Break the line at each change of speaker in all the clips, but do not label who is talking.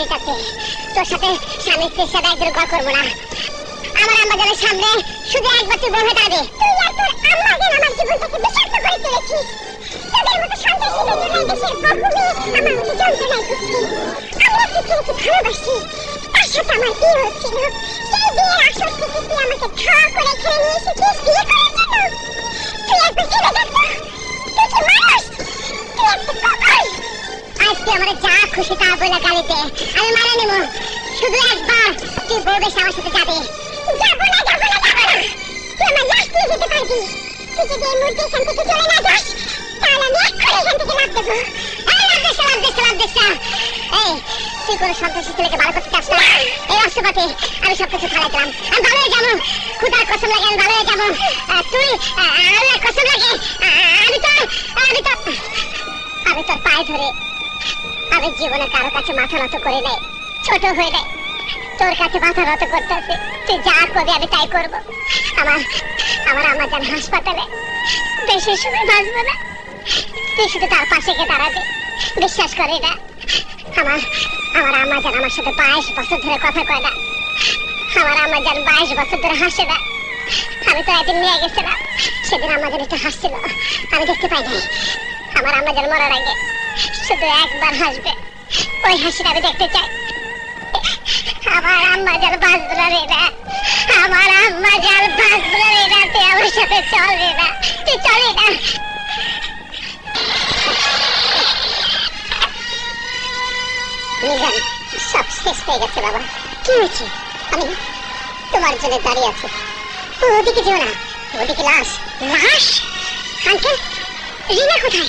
বাতিলের কাছে তোর সাথে স্বামী স্ত্রীর সাথে একদিন গল্প করব না। আমার আম্মা জানের সামনে শুধু একবার তুই বউ দাঁড়াবে। তুই আর তোর আম্মা আমার জীবনটাকে বিষাক্ত করে তুলেছিস। তোদের মতো সন্ত্রাসীদের জন্য এই দেশের বহু মেয়ে আমার মতো যন্ত্রণায় ভুগছে। আমি একটি ছেলেকে ভালোবাসি। তার সাথে আমার বিয়ে হচ্ছিল সেই বিয়ের আসর থেকে তুই আমাকে ঠা করে এখানে নিয়ে এসেছিস বিয়ে করার জন্য। আমার যা খুশি তা বলে গালিতে। আমি মানে নেব। শুধু একবার তুই বউ বেশি আমার সাথে যাবে। যাব না যাব না যাব না। তুই আমার লাশ দিয়ে যেতে পারবি। তুই যদি এই মুহূর্তে এখান থেকে চলে না যাস তাহলে আমি এক্ষুনি এখান থেকে লাভ দেবো। এই লাভ দেশ লাভ দেশ লাভ দেশ এই তুই কোনো সন্ত্রাসী ছেলেকে ভালো করতে চাস না? এই অস্ত্রপাতি আমি সব কিছু ফালাই দিলাম আমি ভালো হয়ে যাব খুদার কসম লাগে আমি ভালো হয়ে যাব তুই আহ, আল্লাহর কসম লাগে। আমি তো আমি তো আমি তোর পায়ে ধরে। আমি জীবনে কারও কাছে মাথা নত করি নাই, ছোট হয়ে নাই। তোর কাছে মাথা নত করতেছে, তুই যা করবি আমি তাই করব। আমার আমার আমার জান হাসপাতালে, বেশি সময় বাঁচবো না। তুই শুধু তার পাশে গিয়ে দাঁড়াবে, বিশ্বাস করে না। আমার আমার আম্মা জান আমার সাথে বাইশ বছর ধরে কথা কয় না। আমার আম্মা জান বাইশ বছর ধরে হাসে না। আমি তো একদিন নিয়ে গেছিলাম, সেদিন আমার জান একটু হাসছিল, আমি দেখতে পাই নাই আমার আম্মা জান মরার আগে শুধু একবার হাসবে। ওই হাসিটা আমি দেখতে চাই। আমার আম্মা জান বাঁচবে না রে। না আমার আম্মা জান বাঁচবে না রে না তুই আমার সাথে চল রে না তুই চলে না নিজান সব শেষ হয়ে গেছে বাবা। কি হয়েছে? আমি তোমার জন্য দাঁড়িয়ে আছি। ওদিকে যেও না, ওদিকে লাশ। লাশ? আঙ্কেল, রিনা কোথায়?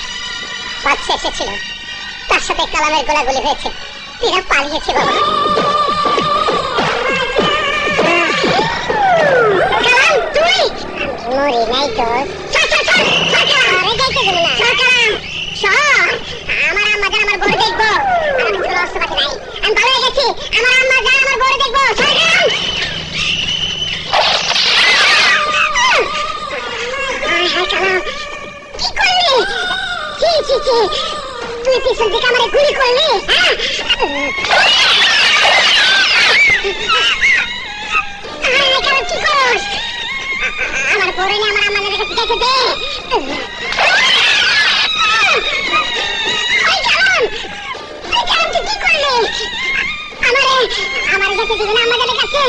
বাচ্চা এসেছিল। তার সাথে কালামের গোলাগুলি হয়েছে। এরা পালিয়েছে বাবা আমার আমার বড় দেখব। আর আমি কোনো অস্ত্র নাই। আমি ভালো হয়ে গেছি। আমার আমার তুই পিছন থেকে আমারে গুলি করলি? হ্যাঁ? কি করস? আমার নিয়ে আমার আমার কাছে দেখে দে। আমারে যেতে দিবি না আমাদের কাছে!